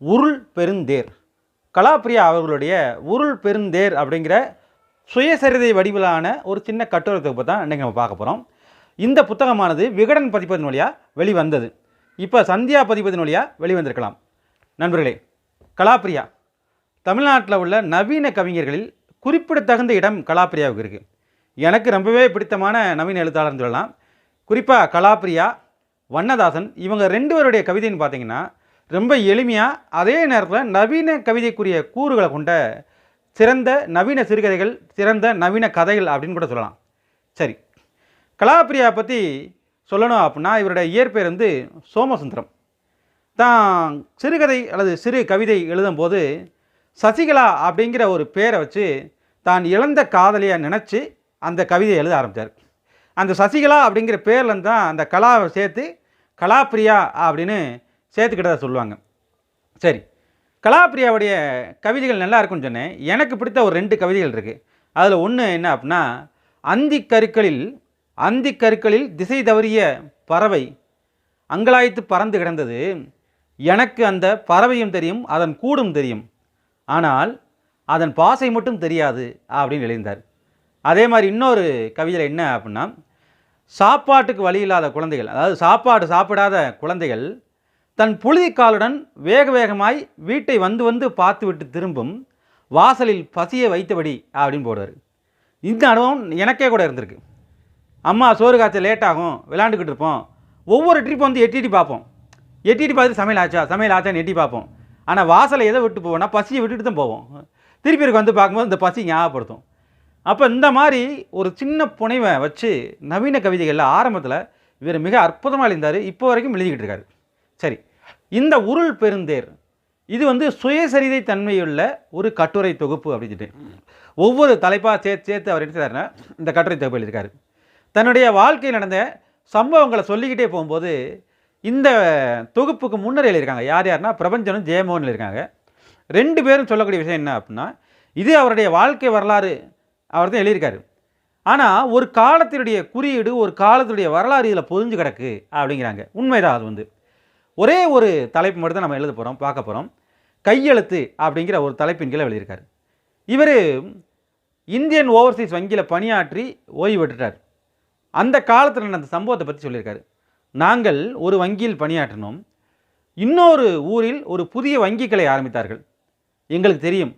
உருள் பெருந்தேர் கலாப்ரியா அவர்களுடைய உருள் பெருந்தேர் அப்படிங்கிற சுயசரிதை வடிவிலான ஒரு சின்ன கட்டுரை தொகுப்பை தான் இன்றைக்கி நம்ம பார்க்க போகிறோம் இந்த புத்தகமானது விகடன் பதிப்பதன் வழியாக வெளிவந்தது. இப்போ சந்தியா பதிப்பதன் வழியாக வெளிவந்திருக்கலாம். நண்பர்களே கலாப்ரியா தமிழ்நாட்டில் உள்ள நவீன கவிஞர்களில் குறிப்பிடத்தகுந்த இடம் கலாப்ரியாவுக்கு இருக்குது எனக்கு ரொம்பவே பிடித்தமான நவீன எழுத்தாளர்னு சொல்லலாம். குறிப்பாக கலாப்ரியா வண்ணதாசன் இவங்க ரெண்டு பேருடைய கவிதைன்னு பார்த்தீங்கன்னா ரொம்ப எளிமையாக அதே நேரத்தில் நவீன கவிதைக்குரிய கூறுகளை கொண்ட சிறந்த நவீன சிறுகதைகள் சிறந்த நவீன கதைகள் அப்படின்னு கூட சொல்லலாம். சரி. கலாபிரியா பற்றி சொல்லணும் அப்படின்னா இவருடைய இயற்பெயர் வந்து சோமசுந்தரம். தான் சிறுகதை அல்லது சிறு கவிதை எழுதும்போது சசிகலா அப்படிங்கிற ஒரு பேரை வச்சு தான் இழந்த காதலியை நினச்சி அந்த கவிதையை எழுத ஆரம்பித்தார் அந்த சசிகலா அப்படிங்கிற பேர்லேருந்து தான் அந்த கலாவை சேர்த்து கலாப்பிரியா அப்படின்னு சேர்த்துக்கிட்டதாக சொல்லுவாங்க. சரி. கலாபிரியாவுடைய கவிதைகள் நல்லா இருக்கும்னு சொன்னேன். எனக்கு பிடித்த ஒரு ரெண்டு கவிதைகள் இருக்குது அதில் ஒன்று என்ன அப்படின்னா அந்தி கருக்களில் அந்தி கருக்களில் திசை தவறிய பறவை அங்கலாய்த்து பறந்து கிடந்தது. எனக்கு அந்த பறவையும் தெரியும் அதன் கூடும் தெரியும். ஆனால் அதன் பாசை மட்டும் தெரியாது அப்படின்னு எழுந்தார் அதே மாதிரி இன்னொரு கவிதையில் என்ன அப்படின்னா சாப்பாட்டுக்கு வழி இல்லாத குழந்தைகள் அதாவது சாப்பாடு சாப்பிடாத குழந்தைகள் தன் புழுதிக்காலுடன் வேக வேகமாய் வீட்டை வந்து வந்து பார்த்துவிட்டு திரும்பும் வாசலில் பசியை வைத்தபடி அப்படின்னு போடுவார். இந்த அனுபவம் எனக்கே கூட இருந்திருக்கு. அம்மா சோறு காய்ச்ச லேட்டாகும் விளாண்டுக்கிட்டு இருப்போம். ஒவ்வொரு ட்ரிப் வந்து எட்டிட்டு பார்ப்போம். எட்டிட்டு பார்த்துட்டு பார்த்து சமையல் ஆச்சா சமையல் ஆச்சான்னு எட்டி பார்ப்போம். ஆனால் வாசலை எதை விட்டு போவோம்னா பசியை விட்டுட்டு தான் போவோம். திருப்பி இருக்கு வந்து பார்க்கும்போது இந்த பசி ஞாபகப்படுத்தும். அப்போ இந்த மாதிரி ஒரு சின்ன புனைவை வச்சு நவீன கவிதைகளில் ஆரம்பத்தில் இவர் மிக அற்புதமாக எழுந்தார் இப்போ வரைக்கும் எழுதிக்கிட்டு இருக்காரு. இந்த உருள் பெருந்தேர். இது வந்து சுயசரிதை தன்மையுள்ள ஒரு கட்டுரை தொகுப்பு அப்படின்னு சொல்லிட்டு ஒவ்வொரு தலைப்பாக சேர்த்து சேர்த்து அவர் எடுத்துக்காருன்னா இந்த கட்டுரை தொகுப்பு எழுதியிருக்காரு. தன்னுடைய வாழ்க்கையில் நடந்த சம்பவங்களை சொல்லிக்கிட்டே போகும்போது இந்த தொகுப்புக்கு முன்னர் எழுதியிருக்காங்க. யார் யாருன்னா பிரபஞ்சனும் ஜெயமோகன் எழுதியிருக்காங்க. ரெண்டு பேரும் சொல்லக்கூடிய விஷயம் என்ன அப்படின்னா இது அவருடைய வாழ்க்கை வரலாறு. அவர் தான் எழுதியிருக்காரு. ஆனால் ஒரு காலத்தினுடைய குறியீடு ஒரு காலத்துடைய வரலாறு இதில் பொதிஞ்சு கிடக்கு அப்படிங்கிறாங்க. உண்மைதான் அது வந்து. ஒரே ஒரு தலைப்பு மட்டும் தான் நம்ம எழுத போகிறோம் பார்க்க போகிறோம் கையெழுத்து அப்படிங்கிற ஒரு தலைப்பின் கீழே எழுதியிருக்காரு. இவர் இந்தியன் ஓவர்சீஸ் வங்கியில் பணியாற்றி ஓய்வு பெற்றுட்டார். அந்த காலத்தில் நடந்த சம்பவத்தை பற்றி சொல்லியிருக்காரு. நாங்கள் ஒரு வங்கியில் பணியாற்றினோம். இன்னொரு ஊரில் ஒரு புதிய வங்கி கிளை ஆரம்பித்தார்கள். எங்களுக்கு தெரியும்.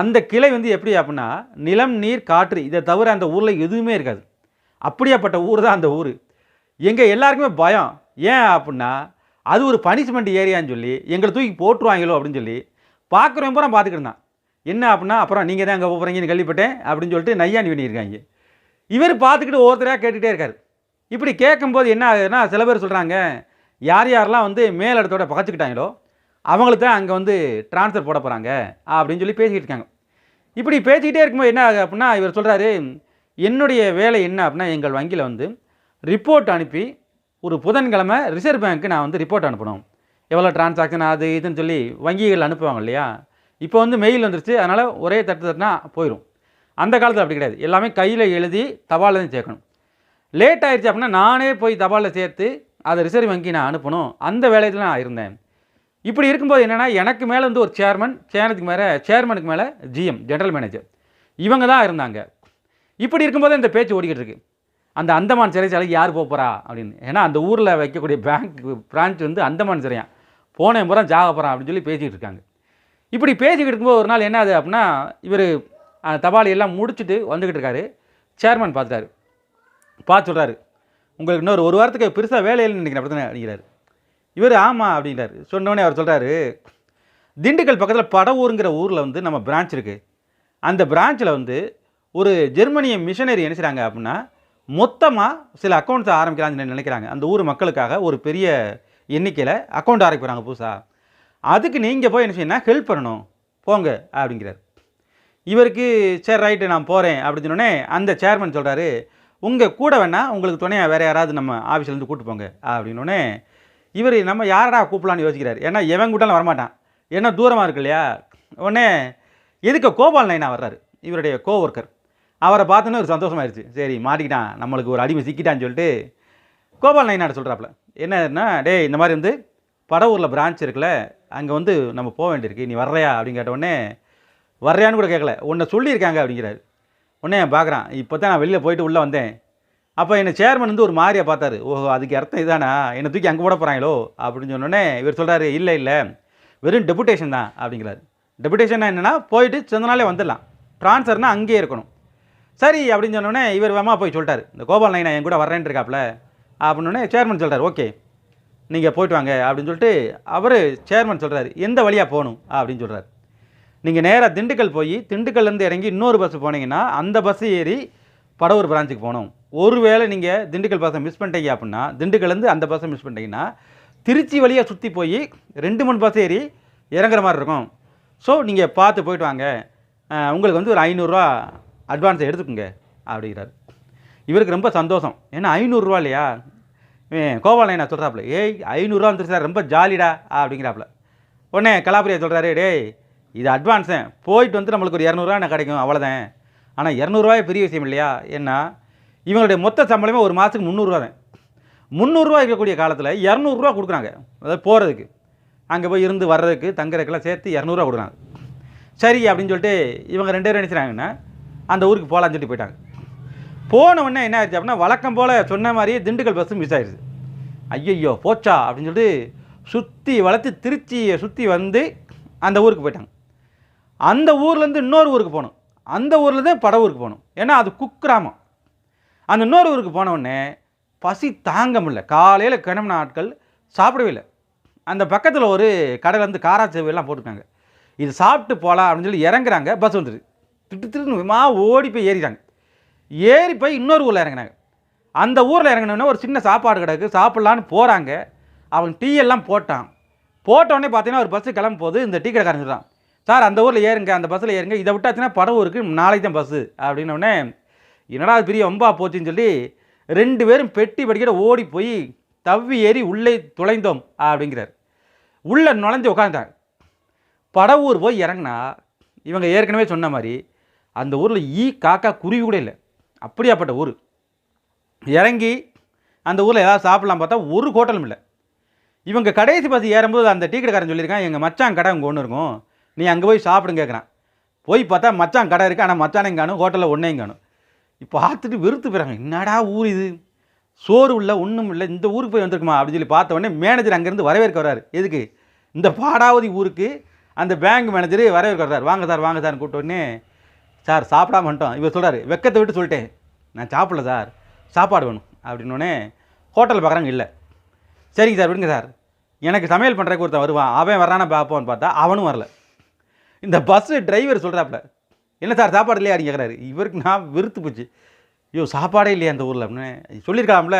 அந்த கிளை வந்து எப்படி அப்படின்னா நிலம் நீர் காற்று இதை தவிர அந்த ஊரில் எதுவுமே இருக்காது. அப்படியாப்பட்ட ஊர் தான் அந்த ஊர். எங்கள் எல்லாருக்குமே பயம். ஏன் அப்படின்னா அது ஒரு பனிஷ்மெண்ட் ஏரியான்னு சொல்லி எங்களை தூக்கி போட்டுருவாங்களோ அப்படின்னு சொல்லி பார்க்குறவன் பூரா பார்த்துக்கிட்டு இருந்தான். என்ன அப்படின்னா அப்புறம் நீங்கள் தான் அங்கே போகிறீங்கன்னு கேள்விப்பட்டேன் அப்படின்னு சொல்லிட்டு நையாண்டி பண்ணியிருக்காங்க. இவர் பார்த்துக்கிட்டு ஒவ்வொருத்தராக கேட்டுகிட்டே இருக்கார். இப்படி கேட்கும்போது என்ன ஆகுதுன்னா சில பேர் சொல்கிறாங்க யார் யாரெல்லாம் வந்து மேலிடத்தோட பகச்சுக்கிட்டாங்களோ அவங்களுக்கு தான் அங்கே வந்து ட்ரான்ஸ்ஃபர் போட போகிறாங்க அப்படின்னு சொல்லி பேசிக்கிட்டு இருக்காங்க. இப்படி பேசிக்கிட்டே இருக்கும்போது என்ன ஆகுது அப்படின்னா இவர் சொல்கிறாரு என்னுடைய வேலை என்ன அப்படின்னா எங்கள் வங்கியில் வந்து ரிப்போர்ட் அனுப்பி ஒரு புதன்கிழமை ரிசர்வ் பேங்க்கு நான் வந்து ரிப்போர்ட் அனுப்பணும். எவ்வளோ டிரான்சாக்ஷன் அது இதுன்னு சொல்லி வங்கிகள் அனுப்புவாங்க இல்லையா? இப்போ வந்து மெயில் வந்துருச்சு அதனால் ஒரே தட்டு தட்டுனா போயிடும் அந்த காலத்தில் அப்படி கிடையாது. எல்லாமே கையில் எழுதி தபாலில் தான் சேர்க்கணும். லேட் ஆயிடுச்சு அப்படின்னா நானே போய் தபாலில் சேர்த்து அதை ரிசர்வ் வங்கி நான் அனுப்பணும். அந்த வேலையில் நான் இருந்தேன். இப்படி இருக்கும்போது என்னென்னா எனக்கு மேலே வந்து ஒரு சேர்மன் சேர்மனுக்கு மேலே சேர்மனுக்கு மேலே ஜிஎம் ஜென்ரல் மேனேஜர் இவங்க தான் இருந்தாங்க. இப்படி இருக்கும்போது இந்த பேச்சு ஓடிக்கிட்டு இருக்கு. அந்த அந்தமான் சிறைச்சாலைக்கு யார் போக போகிறா அப்படின்னு. ஏன்னா அந்த ஊரில் வைக்கக்கூடிய பேங்க் பிரான்ச் வந்து அந்தமான் சிறையான் போன முறை ஜாக போகிறான் அப்படின்னு சொல்லி பேசிக்கிட்டு இருக்காங்க. இப்படி பேசிக்கிட்டு இருக்கும்போது ஒரு நாள் என்ன ஆகுது அப்படின்னா இவர் தபாலி எல்லாம் முடிச்சுட்டு வந்துக்கிட்டு இருக்காரு. சேர்மன் பார்த்துட்டாரு பார்த்து சொல்கிறாரு உங்களுக்கு இன்னொரு ஒரு வாரத்துக்கு பெருசாக வேலையில் நினைக்கிறேன். அப்படி தானே இவர் ஆமாம் அப்படின்றாரு சொன்னோடனே அவர் சொல்கிறாரு திண்டுக்கல் பக்கத்தில் படவூருங்கிற ஊரில் வந்து நம்ம பிரான்ச் இருக்குது அந்த பிரான்ச்சில் வந்து ஒரு ஜெர்மனிய மிஷனரி என்ன செய்கிறாங்க அப்படின்னா மொத்தமாக சில அக்கௌண்ட்ஸை ஆரம்பிக்கலாம்னு நினைக்கிறாங்க. அந்த ஊர் மக்களுக்காக ஒரு பெரிய எண்ணிக்கையில் அக்கௌண்ட் ஆரம்பிக்கிறாங்க புதுசாக அதுக்கு நீங்கள் போய் என்ன செய்யணும் ஹெல்ப் பண்ணணும். போங்க அப்படிங்கிறார். இவருக்கு சரி ரைட்டு நான் போகிறேன் அப்படின்னு சொன்னோடனே அந்த சேர்மன் சொல்கிறாரு உங்கள் கூட வேணால் உங்களுக்கு துணையாக வேறு யாராவது நம்ம ஆஃபீஸ்லேருந்து கூப்பிட்டு போங்க. அப்படின்னோடனே இவர் நம்ம யாரடா கூப்பிடலான்னு யோசிக்கிறார். ஏன்னா எவன் கூட்டாலும் வரமாட்டான். ஏன்னா தூரமாக இருக்கு இல்லையா? உடனே எதுக்கு கோபால் நைனா வர்றாரு? இவருடைய கோ ஒர்க்கர் அவரை பார்த்தோன்னே ஒரு சந்தோஷமாயிருச்சு. சரி மாட்டிக்கிட்டான். நம்மளுக்கு ஒரு அடிமை சிக்கிட்டான்னு சொல்லிட்டு கோபால் நைனாட சொல்கிறாப்புல என்னன்னா டேய் இந்த மாதிரி வந்து படவூரில் பிரான்ச் இருக்குல்ல அங்கே வந்து நம்ம போக வேண்டியிருக்கு. நீ வர்றையா? அப்படின்னு கேட்ட உடனே வர்றையான்னு கூட கேட்கல உன்னை சொல்லியிருக்காங்க அப்படிங்கிறாரு. உடனே பார்க்குறான் இப்போ தான் நான் வெளியில் போயிட்டு உள்ளே வந்தேன். அப்போ என்னை சேர்மன் வந்து ஒரு மாதிரியாக பார்த்தாரு. ஓஹோ அதுக்கு அர்த்தம் இதானா? என்னை தூக்கி அங்கே போட போகிறாங்களோ அப்படின்னு சொன்னோடனே இவர் சொல்கிறாரு இல்லை இல்லை. வெறும் டெபுடேஷன் தான். அப்படிங்கிறாரு. டெபுடேஷன் என்னென்னா போயிட்டு சொந்த நாளே வந்துடலாம். ட்ரான்ஸ்ஃபர்னால் அங்கேயே இருக்கணும். சரி அப்படின்னு சொன்னோடனே இவர் வேமா போய் சொல்லிட்டாரு. இந்த கோபால் நைனா என் கூட வர்றேன்னு இருக்காப்புல. அப்படின்னோடனே சேர்மன் சொல்கிறார் ஓகே நீங்கள் போயிட்டு வாங்க அப்படின்னு சொல்லிட்டு அவர் சேர்மன் சொல்கிறாரு எந்த வழியாக போகணும்? அப்படின்னு சொல்கிறார் நீங்கள் நேராக திண்டுக்கல் போய் திண்டுக்கல்லேருந்து இறங்கி இன்னொரு பஸ் போனீங்கன்னா அந்த பஸ் ஏறி படவூர் பிரான்ச்சுக்கு போகணும். ஒருவேளை நீங்கள் திண்டுக்கல் பஸ்ஸை மிஸ் பண்ணிட்டீங்க அப்படின்னா திண்டுக்கல்லேருந்து அந்த பஸ்ஸை மிஸ் பண்ணிட்டீங்கன்னா திருச்சி வழியாக சுற்றி போய் ரெண்டு மூணு பஸ் ஏறி இறங்குற மாதிரி இருக்கும். ஸோ நீங்கள் பார்த்து போயிட்டு வாங்க. உங்களுக்கு வந்து ஒரு ஐநூறுரூவா அட்வான்ஸை எடுத்துக்கோங்க அப்படிங்கிறாரு. இவருக்கு ரொம்ப சந்தோஷம். ஏன்னா ஐநூறுரூவா இல்லையா? இவன் கோபால் நான் சொல்கிறாப்புல ஏய் ஐநூறுரூவா வந்துருச்சு சார் ரொம்ப ஜாலிடா அப்படிங்கிறாப்புல. உடனே கலாபுரியா சொல்கிறாரு டேய் இது அட்வான்ஸு. போயிட்டு வந்து நம்மளுக்கு ஒரு இரநூறுவா எனக்கு கிடைக்கும்? அவ்வளோதான் ஆனால் இரநூறுவாயே பெரிய விஷயம் இல்லையா? ஏன்னா இவங்களுடைய மொத்த சம்பளமே ஒரு மாதத்துக்கு முந்நூறுரூவா தான். முந்நூறுரூவா இருக்கக்கூடிய காலத்தில் இரநூறுவா கொடுக்குறாங்க. அதாவது போகிறதுக்கு அங்கே போய் இருந்து வர்றதுக்கு தங்குறதுக்கெல்லாம் சேர்த்து இரநூறுவா கொடுக்குறாங்க. சரி அப்படின்னு சொல்லிட்டு இவங்க ரெண்டு பேரும் நினச்சிட்டாங்கன்னா அந்த ஊருக்கு போகலான்னு சொல்லிட்டு போயிட்டாங்க. போன உடனே என்ன ஆயிடுச்சு அப்படின்னா வழக்கம் போல் சொன்ன மாதிரியே திண்டுக்கல் பஸ்ஸு மிஸ் ஆயிடுச்சு. ஐயையோ போச்சா அப்படின்னு சொல்லிட்டு சுற்றி வளர்த்து திருச்சியை சுற்றி வந்து அந்த ஊருக்கு போயிட்டாங்க. அந்த ஊர்லேருந்து இன்னொரு ஊருக்கு போகணும் அந்த ஊர்லேருந்து ஊருக்கு போகணும் ஏன்னா அது குக்கிராமம். அந்த இன்னொரு ஊருக்கு போனவுடனே பசி தாங்க முடியல. காலையில் கிளம்பின ஆட்கள் சாப்பிடவே இல்லை. அந்த பக்கத்தில் ஒரு கடையில் வந்து காராச்சேவு எல்லாம் போட்டுருக்காங்க. இது சாப்பிட்டு போகலாம் அப்படின்னு சொல்லி இறங்குறாங்க. பஸ் வந்துடுது திட்டு திட்டு ஓடி போய் ஏறிட்டாங்க. ஏறி போய் இன்னொரு ஊரில் இறங்குனாங்க. அந்த ஊரில் இறங்கினோடனே ஒரு சின்ன சாப்பாடு கிடக்கு சாப்பிட்லான்னு போகிறாங்க அவன் டீ எல்லாம் போட்டான். போட்ட உடனே பார்த்தீங்கன்னா ஒரு பஸ்ஸு கிளம்பும் போது இந்த டீ கடைக்காரன் சொல்கிறான் சார் அந்த ஊரில் ஏறுங்க அந்த பஸ்ஸில் ஏறுங்க இதை விட்டாச்சுன்னா படவூருக்கு நாளைக்கு தான் பஸ்ஸு அப்படின்னோடனே என்னடா அது பெரிய ஒம்பா போச்சுன்னு சொல்லி ரெண்டு பேரும் பெட்டி படிக்கிற ஓடி போய் தவ்வி ஏறி உள்ளே துளைந்தோம் அப்படிங்கிறார். உள்ளே நுழைஞ்சு உட்காந்துட்டாங்க படவூர் போய் இறங்குனா இவங்க ஏற்கனவே சொன்ன மாதிரி அந்த ஊரில் ஈ காக்கா குருவி கூட இல்லை. அப்படியாப்பட்ட ஊர். இறங்கி அந்த ஊரில் ஏதாவது சாப்பிட்லாம் பார்த்தா ஒரு ஹோட்டலும் இல்லை. இவங்க கடைசி பஸ் ஏறும்போது அந்த டீ கடைக்காரன் சொல்லியிருக்கான் எங்கள் மச்சான் கடை அங்கே ஒன்று இருக்கும். நீ அங்கே போய் சாப்பிடுங்க கேட்குறான் போய் பார்த்தா மச்சான் கடை இருக்குது ஆனால் மச்சானையும் காணும் ஹோட்டலில் ஒன்றையும் காணும். இப்போ பார்த்துட்டு வெறுத்து போயிறாங்க. என்னடா ஊர் இது? சோறு இல்லை ஒன்றும் இல்லை இந்த ஊருக்கு போய் வந்திருக்குமா? அப்படின்னு சொல்லி பார்த்த உடனே மேனேஜர் அங்கேருந்து வரவேற்க வர்றாரு. எதுக்கு? இந்த பாடாவதி ஊருக்கு அந்த பேங்க் மேனேஜர் வரவேற்க வர்றாரு. வாங்க சார் வாங்க சார் கூப்பிட்டோடனே சார் சாப்பிடாம வந்துட்டோம். இவர் சொல்கிறாரு வெக்கத்தை விட்டு சொல்லிட்டேன். நான் சாப்பிடல சார். சாப்பாடு வேணும். அப்படின்னோடனே ஹோட்டல் பார்க்குறாங்க இல்லை. சரிங்க சார் விடுங்க சார். எனக்கு சமையல் பண்ணுறதுக்கு ஒருத்தன் வருவான். அவன் வரானா பார்ப்போன்னு பார்த்தா அவனும் வரல. இந்த பஸ்ஸு டிரைவர் சொல்கிறாப்புல என்ன சார் சாப்பாடு இல்லையா? அப்படின்னு கேட்குறாரு இவருக்கு நான் வெறுத்து போச்சு. ஐயோ சாப்பாடே இல்லையா அந்த ஊரில்? அப்படின்னு சொல்லியிருக்கலாம்ல.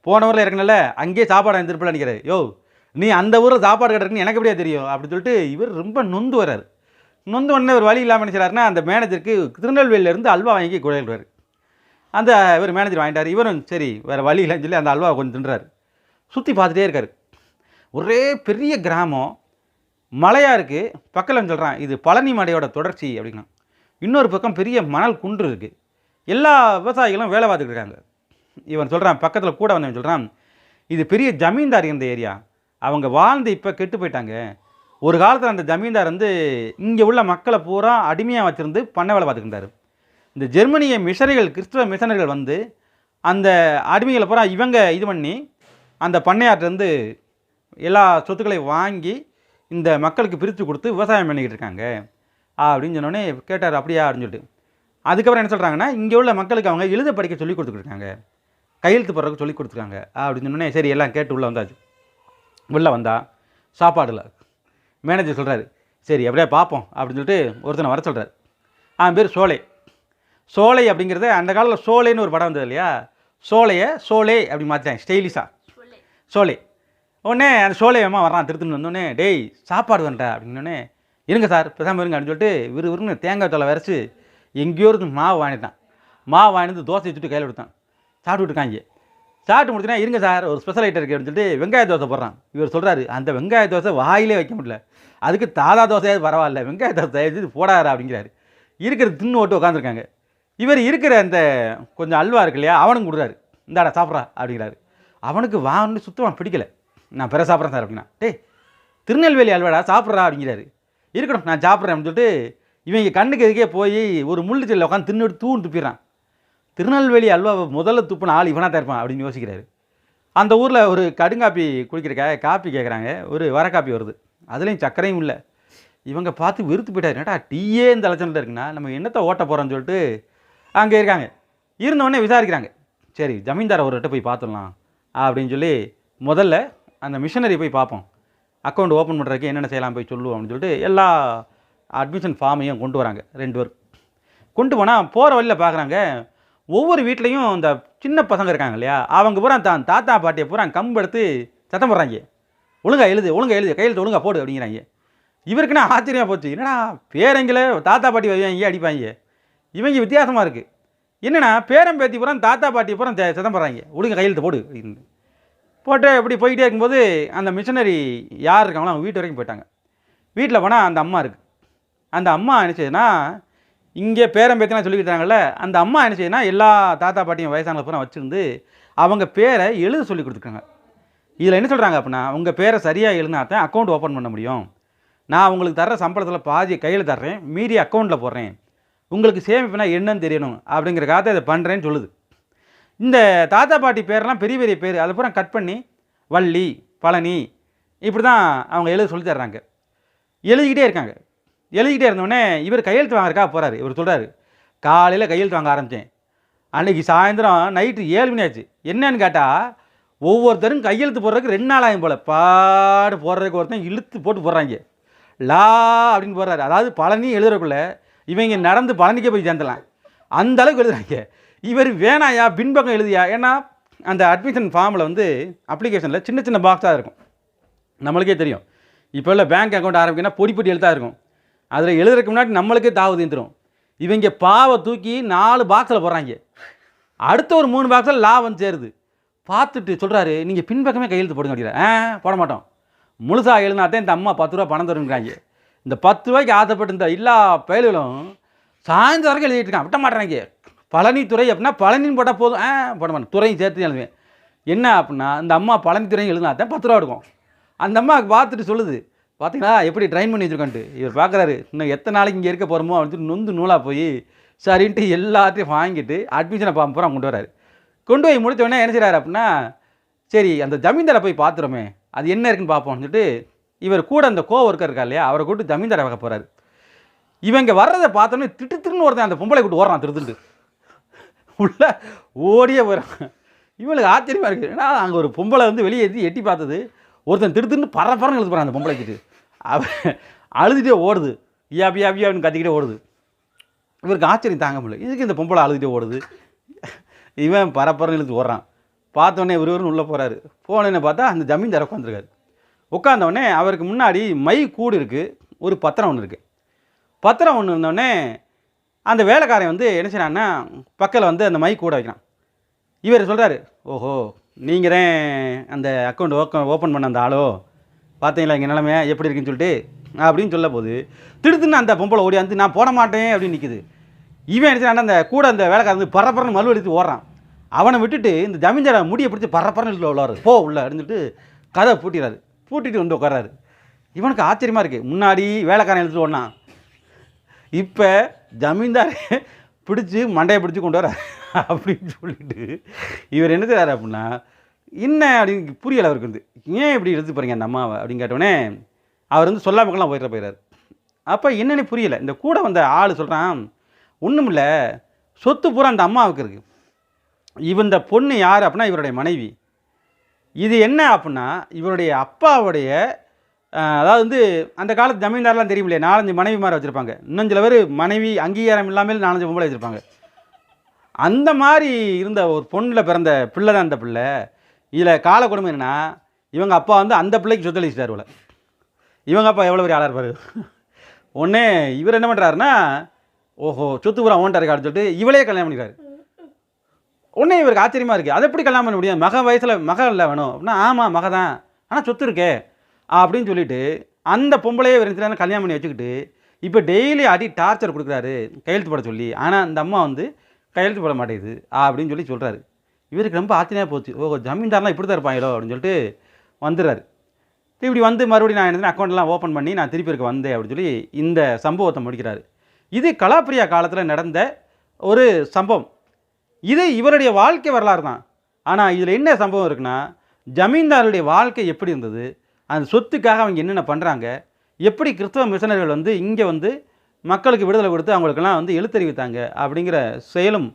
போன ஊரில் இறங்கினல அங்கேயே சாப்பாடு இருந்திருப்பில் நினைக்கிறாரு. யோ நீ அந்த ஊரில் சாப்பாடு கிடக்குன்னு எனக்கு எப்படியா தெரியும்? அப்படின்னு சொல்லிட்டு இவர் ரொம்ப நொந்து வர்றாரு. நொந்து உடனே ஒரு வழி இல்லாமல் நினைச்சாருன்னா அந்த மேனேஜருக்கு திருநெல்வேலியிலேருந்து அல்வா வாங்கி கொடுக்குறாரு அந்த இவர் மேனேஜர் வாங்கிட்டார். இவரும் சரி வேறு வழி இல்லைன்னு சொல்லி அந்த அல்வா கொஞ்சம் தின்றாரு. சுற்றி பார்த்துட்டே இருக்கார். ஒரே பெரிய கிராமம் மலையாக இருக்குது பக்கத்தில் சொல்கிறான் இது பழனி மலையோட தொடர்ச்சி அப்படின்னா இன்னொரு பக்கம் பெரிய மணல் குன்று இருக்குது எல்லா விவசாயிகளும் வேலை பார்த்துக்கிட்டு இருக்காங்க. இவன் சொல்கிறான் பக்கத்தில் கூட வந்தவன் சொல்கிறான் இது பெரிய ஜமீன்தார் இருந்த ஏரியா அவங்க வாழ்ந்து இப்போ கெட்டு போயிட்டாங்க. ஒரு காலத்தில் அந்த ஜமீன்தார் வந்து இங்கே உள்ள மக்களை பூரா அடிமையாக வச்சுருந்து பண்ணை வேலை பார்த்துக்கிட்டாரு. இந்த ஜெர்மனிய மிஷனரிகள் கிறிஸ்துவ மிஷனர்கள் வந்து அந்த அடிமைகளை பூரா இவங்க இது பண்ணி அந்த பண்ணையாட்டிலேருந்து எல்லா சொத்துக்களையும் வாங்கி இந்த மக்களுக்கு பிரித்து கொடுத்து விவசாயம் பண்ணிக்கிட்டு இருக்காங்க. அப்படின்னு சொன்னோடனே கேட்டார் அப்படியா? அப்படின்னு சொல்லிட்டு. அதுக்கப்புறம் என்ன சொல்கிறாங்கன்னா இங்கே உள்ள மக்களுக்கு அவங்க எழுத படிக்க சொல்லி கொடுத்துருக்காங்க கையெழுத்து போடுறதுக்கு சொல்லி கொடுத்துருக்காங்க. அப்படின்னு சொன்னோடனே சரி எல்லாம் கேட்டு உள்ளே வந்தாச்சு. உள்ளே வந்தால் சாப்பாடில் மேனேஜர் சொல்கிறாரு சரி அப்படியே பார்ப்போம் அப்படின்னு சொல்லிட்டு ஒருத்தனை வர சொல்கிறார் அவன் பேர் சோலை. சோலை அப்படிங்கிறது அந்த காலத்தில் சோலைன்னு ஒரு படம் வந்தது இல்லையா? சோலையை சோலே அப்படி மாற்றிட்டாங்க ஸ்டைலிஷாக சோலை. உடனே அந்த சோலையம்மா வரான் திருத்துன்னு வந்தோடனே டேய் சாப்பாடு வேண்டா அப்படின்னோடனே இருங்க சார் பேசாமல் இருங்க அப்படின்னு சொல்லிட்டு விறு விறுன்னு தேங்காய் தலை வரைச்சி எங்கேயோ இருந்து மாவு வாங்கிட்டான். மாவு வாங்கிட்டு தோசை வச்சுட்டு கையில் கொடுத்தான். சாப்பிட்டு இருக்காங்க. சாப்பிட்டு முடிச்சுனா இருங்க சார் ஒரு ஸ்பெஷல் ஐட்டம் இருக்குது அப்படின்னு சொல்லிட்டு வெங்காய தோசை போடுறான். இவர் சொல்கிறாரு அந்த வெங்காய தோசை வாயிலே வைக்க முடியல. அதுக்கு தாதா தோசையாவது பரவாயில்ல வெங்காய தோசை இது போடாரு அப்படிங்கிறாரு. இருக்கிற தின்னு ஓட்டு உட்காந்துருக்காங்க இவர் இருக்கிற அந்த கொஞ்சம் அல்வா இருக்கு இல்லையா அவனுக்கு கொடுக்குறாரு இந்தாடா சாப்பிட்றா அப்படிங்கிறாரு. அவனுக்கு வான்னு சுத்தமாக பிடிக்கல. நான் பிற சாப்பிட்றேன் சார் அப்படின்னா. டேய் திருநெல்வேலி அல்வாடா சாப்பிட்றா அப்படிங்கிறாரு. இருக்கணும் நான் சாப்பிட்றேன் அப்படின்னு சொல்லிட்டு இவங்க கண்ணுக்கு எதுக்கே போய் ஒரு முள்ளு செல்ல உட்காந்து தின்னு தூன்னு துப்பிடுறான். திருநெல்வேலி அல்வாவை முதல்ல துப்புன ஆள் இவனாக தான் இருப்பான் அப்படின்னு யோசிக்கிறாரு. அந்த ஊரில் ஒரு கடுங்காப்பி குடிக்கிறக்காக காப்பி கேட்குறாங்க ஒரு வர காப்பி வருது. அதுலேயும் சர்க்கரையும் இல்லை. இவங்க பார்த்து வெறுத்து போயிட்டாரு. என்னடா டீயே இந்த லட்சணத்தில் இருக்குன்னா நம்ம என்னத்தை ஓட்ட போகிறோன்னு சொல்லிட்டு அங்கே இருக்காங்க. இருந்தவொடனே விசாரிக்கிறாங்க. சரி ஜமீன்தார் அவர்கிட்ட போய் பார்த்துடலாம் அப்படின்னு சொல்லி முதல்ல அந்த மிஷனரி போய் பார்ப்போம். அக்கௌண்ட் ஓப்பன் பண்ணுறதுக்கு என்னென்ன செய்யலாம் போய் சொல்லுவோம் அப்படின்னு சொல்லிட்டு எல்லா அட்மிஷன் ஃபார்மையும் கொண்டு வராங்க ரெண்டு பேர் கொண்டு போனால் போகிற வழியில் பார்க்குறாங்க ஒவ்வொரு வீட்லேயும் இந்த சின்ன பசங்க இருக்காங்க இல்லையா? அவங்க பூரா தான் தாத்தா பாட்டியை பூரா கம்பு எடுத்து சத்தம் போடுறாங்க. ஒழுங்கா எழுது ஒழுங்கா எழுது கையெழுத்து ஒழுங்கா போடு அப்படிங்கிறாங்க. இவருக்குன்னா ஆச்சரியமாக போச்சு. என்னடா பேரங்களே தாத்தா பாட்டி வைவாங்க அடிப்பாங்க. இவங்க வித்தியாசமாக இருக்குது என்னென்னா பேரம் பேத்தி பூரா தாத்தா பாட்டி பூரா தே- சத்தம் போடுறாங்க கையெழுத்து போடு அப்படின்னு. போட்டு இப்படி போயிட்டே இருக்கும்போது அந்த மிஷினரி யார் இருக்காங்களோ அவங்க வீட்டு வரைக்கும் போயிட்டாங்க. வீட்டில் போனால் அந்த அம்மா இருக்குது அந்த அம்மா நினச்சதுன்னா இங்கே பேரம் பேத்தினா சொல்லிக்கிட்டாங்கல்ல அந்த அம்மா நினச்சதுன்னா எல்லா தாத்தா பாட்டியும் வயசானவங்க பூரா வச்சுருந்து அவங்க பேரை எழுத சொல்லி கொடுத்துருக்காங்க. இதில் என்ன சொல்கிறாங்க அப்படின்னா உங்கள் பேரை சரியாக எழுதினா தான் அக்கௌண்ட் ஓப்பன் பண்ண முடியும். நான் உங்களுக்கு தர்ற சம்பளத்தில் பாதி கையில் தர்றேன் மீதி அக்கௌண்ட்டில் போடுறேன். உங்களுக்கு சேமிப்புனா என்னன்னு தெரியணும் அப்படிங்கிறக்காக இதை பண்ணுறேன்னு சொல்லுது. இந்த தாத்தா பாட்டி பேரெல்லாம் பெரிய பெரிய பேர் அதை பூரா கட் பண்ணி வள்ளி பழனி இப்படி தான் அவங்க எழுத சொல்லி தர்றாங்க. எழுதிக்கிட்டே இருக்காங்க. எழுதிக்கிட்டே இருந்தோடனே இவர் கையெழுத்து வாங்குறக்கா போகிறாரு இவர் சொல்கிறாரு காலையில் கையெழுத்து வாங்க ஆரம்பித்தேன் அன்னைக்கு சாயந்தரம் நைட்டு ஏழு மணி ஆச்சு. என்னன்னு கேட்டால் ஒவ்வொருத்தரும் கையெழுத்து போடுறதுக்கு ரெண்டு நாள் ஆகும் போல். பாடு போடுறதுக்கு ஒருத்தன் இழுத்து போட்டு போடுறாங்க. லா அப்படின்னு போடுறாரு. அதாவது பழனி எழுதுறதுக்குள்ள இவங்க நடந்து பழனிக்கே போய் சேர்ந்துடலாம். அந்த அளவுக்கு எழுதுறாங்க. இவர் வேணாயா பின்பக்கம் எழுதியா? ஏன்னா அந்த அட்மிஷன் ஃபார்மில் வந்து அப்ளிகேஷனில் சின்ன சின்ன பாக்ஸாக இருக்கும். நம்மளுக்கே தெரியும். இப்போ உள்ள பேங்க் அக்கௌண்ட் ஆரம்பிக்கனா பொடி பொடி எழுத்தாக இருக்கும். அதில் எழுதுறதுக்கு முன்னாடி நம்மளுக்கே தாவது தீந்துரும் இவங்க பாவை தூக்கி நாலு பாக்ஸில் போடுறாங்க. அடுத்த ஒரு மூணு பாக்ஸில் லா வந்து சேருது. பார்த்துட்டு சொல்கிறாரு நீங்கள் பின்பக்கமே கையெழுத்து போடுங்க அப்படிங்கிற. ஆ போட மாட்டோம். முழுசாக எழுதினாத்தான் இந்த அம்மா பத்து ரூபா பணம் தருங்கிறாங்க இந்த பத்து ரூபாய்க்கு ஆசைப்பட்டு இந்த எல்லா பயல்களும் சாயந்தரம் வரைக்கும் எழுதிட்டு இருக்கான் விட்ட மாட்டேறாங்க பழனித்துறை அப்படின்னா பழனின்னு போட்டால் போதும். ஆ போட மாட்டேன். துறையும் சேர்த்து எழுதுவேன். என்ன அப்படின்னா இந்த அம்மா பழனித்துறையும் எழுதினாத்தான் பத்து ரூபா எடுக்கும். அந்த அம்மாவுக்கு பார்த்துட்டு சொல்லுது. பார்த்தீங்களா எப்படி ட்ரைன் பண்ணி வச்சுருக்கான்ட்டு. இவர் பார்க்குறாரு இன்னும் எத்தனை நாளைக்கு இங்கே இருக்க போகிறோமோ அப்படின்னு நொந்து நூலாக போய் சரின்ட்டு எல்லாத்தையும் வாங்கிட்டு அட்மிஷனை பார்ப்போம் பூரா கொண்டு வராரு கொண்டு போய் முடித்த உடனே என்ன செய்கிறார் அப்படின்னா சரி அந்த ஜமீன்தாரை போய் பார்த்துருமே அது என்ன இருக்குன்னு பார்ப்போம்னு சொல்லிட்டு இவர் கூட அந்த கோ ஒர்க்கர் இருக்கா இல்லையா அவரை கூட்டு ஜமீன்தாரை பார்க்க போகிறாரு இவங்க வர்றதை பார்த்தோன்னே திட்டு திருன்னு ஒருத்தன் அந்த பொம்பளை கூட்டு ஓடுறான் திருத்துட்டு உள்ள ஓடியே போகிறான் இவளுக்கு ஆச்சரியமாக இருக்குது ஏன்னா அங்கே ஒரு பொம்பளை வந்து வெளியே எத்தி எட்டி பார்த்தது ஒருத்தன் திருத்துன்னு பற பறன்னு எழுது போகிறான் அந்த பொம்பளை கிட்ட. அவர் அழுதுகிட்டே ஓடுது. ஐயா பியா அப்படின்னு கத்திக்கிட்டே ஓடுது. இவருக்கு ஆச்சரியம் தாங்க முடியல. இதுக்கு இந்த பொம்பளை அழுதுகிட்டே ஓடுது. இவன் பரப்பரன்னு இழுத்து ஓடுறான். பார்த்தோன்னே இவரு உள்ளே போகிறாரு போனேன்னு பார்த்தா அந்த ஜமீன்தார் உட்காந்துருக்காரு உட்காந்தவொடனே அவருக்கு முன்னாடி மை கூடு இருக்குது ஒரு பத்திரம் ஒன்று இருக்குது பத்திரம் ஒன்று இருந்தோடனே அந்த வேலைக்காரன் வந்து என்ன செய்கிறான்னா பக்கத்தில் வந்து அந்த மை கூட வைக்கிறான். இவர் சொல்கிறாரு ஓஹோ நீங்கள் தான் அந்த அக்கௌண்ட் ஓப்பன் ஓப்பன் பண்ண அந்த ஆளோ? பார்த்தீங்களா எங்கள் நிலமையா எப்படி இருக்குன்னு சொல்லிட்டு? அப்படின்னு சொல்ல போது திடுத்துன்னு அந்த பொம்பளை ஓடியாந்து நான் போட மாட்டேன் அப்படின்னு நிற்கிது இவன் என்ன அந்த கூட அந்த வேலைக்காரன் வந்து பரப்பரன்னு மறு எடுத்து ஓடுறான். அவனை விட்டுட்டு இந்த ஜமீன்தாரை முடியை பிடிச்சி பரப்பரன்னு இழுத்து உள்ளாரு. போ உள்ள அப்படின்னு கதை பூட்டிடுறாரு. பூட்டிட்டு வந்து உட்காராரு இவனுக்கு ஆச்சரியமாக இருக்குது முன்னாடி வேலைக்காரன் எடுத்துட்டு ஓடனான். இப்போ ஜமீன்தார் பிடிச்சி மண்டையை பிடிச்சி கொண்டு வர அப்படின்னு சொல்லிட்டு இவர் என்ன செய்கிறார் அப்படின்னா என்ன அப்படின்னு புரியலை அவருக்கு வந்து. ஏன் இப்படி எடுத்து போகிறீங்க அந்த அம்மாவை அப்படின்னு கேட்டோடனே அவர் வந்து சொல்லாமக்கெல்லாம் போயிட போயிடாரு அப்போ என்னென்னு புரியலை. இந்த கூட வந்த ஆள் சொல்கிறான் ஒன்றும் இல்லை சொத்து பூரா அந்த அம்மாவுக்கு இருக்குது இவன் இந்த பொண்ணு யார் அப்படின்னா இவருடைய மனைவி. இது என்ன அப்படின்னா இவருடைய அப்பாவுடைய அதாவது வந்து அந்த காலத்து ஜமீன்தார்லாம் தெரியும் இல்லையா நாலஞ்சு மனைவி மாதிரி வச்சுருப்பாங்க. இன்னும் சில பேர் மனைவி அங்கீகாரம் இல்லாமல் நாலஞ்சு பொம்பளை வச்சுருப்பாங்க. அந்த மாதிரி இருந்த ஒரு பொண்ணில் பிறந்த பிள்ளை தான் அந்த பிள்ளை. இதில் கால கொடுமை என்னன்னா இவங்க அப்பா வந்து அந்த பிள்ளைக்கு சொத்தளிச்சிட்டார் போல. இவங்க அப்பா எவ்வளோ பெரிய ஆளாக இருப்பார்? உடனே இவர் என்ன பண்ணுறாருன்னா ஓஹோ சொத்து பூரா ஓன்ட்டாரு அப்படின்னு சொல்லிட்டு இவளே கல்யாணம் பண்ணிக்கிறாரு. உடனே இவருக்கு ஆச்சரியமாக இருக்குது அதை எப்படி கல்யாணம் பண்ண முடியும்? மக வயசில் மக இல்லை வேணும். அப்படின்னா ஆமாம் மக தான். ஆனால் சொத்து இருக்கே. அப்படின்னு சொல்லிட்டு அந்த பொம்பளையே இவர் கல்யாணம் பண்ணி வச்சுக்கிட்டு இப்போ டெய்லி அடி டார்ச்சர் கொடுக்குறாரு. கையெழுத்து போட சொல்லி. ஆனால் அந்த அம்மா வந்து கையெழுத்து போட மாட்டேங்குது. அப்படின்னு சொல்லி சொல்கிறாரு இவருக்கு ரொம்ப ஆச்சரியமாக போச்சு. ஓ ஜமீன்தார்லாம் இப்படி தான் இருப்பாங்களோ அப்படின்னு சொல்லிட்டு வந்துடுறாரு. இப்படி வந்து மறுபடியும் நான் என்ன அக்கௌண்ட்லாம் ஓப்பன் பண்ணி நான் திருப்பி இருக்க வந்தேன் அப்படின்னு சொல்லி இந்த சம்பவத்தை முடிக்கிறாரு. இது கலாப்பிரியா காலத்தில் நடந்த ஒரு சம்பவம். இது இவருடைய வாழ்க்கை வரலாறு தான். ஆனால் இதில் என்ன சம்பவம் இருக்குன்னா ஜமீன்தாருடைய வாழ்க்கை எப்படி இருந்தது? அந்த சொத்துக்காக அவங்க என்னென்ன பண்ணுறாங்க எப்படி கிறிஸ்தவ மிஷனர்கள் வந்து இங்கே வந்து மக்களுக்கு விடுதலை கொடுத்து அவங்களுக்கெல்லாம் வந்து எழுத்தறிவித்தாங்க? அப்படிங்கிற செயலும்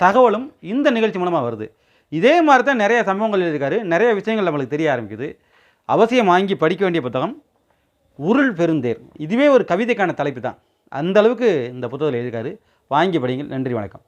தகவலும் இந்த நிகழ்ச்சி மூலமாக வருது. இதே மாதிரி தான் நிறைய சம்பவங்கள் இருக்காரு நிறைய விஷயங்கள் நம்மளுக்கு தெரிய ஆரம்பிக்குது. அவசியம் வாங்கி படிக்க வேண்டிய புத்தகம் உருள் பெருந்தேர். இதுவே ஒரு கவிதைக்கான தலைப்பு தான். அந்த அளவுக்கு இந்த புத்தகத்தில் எழுதியிருக்காரு. வாங்கி படிங்கள் நன்றி வணக்கம்.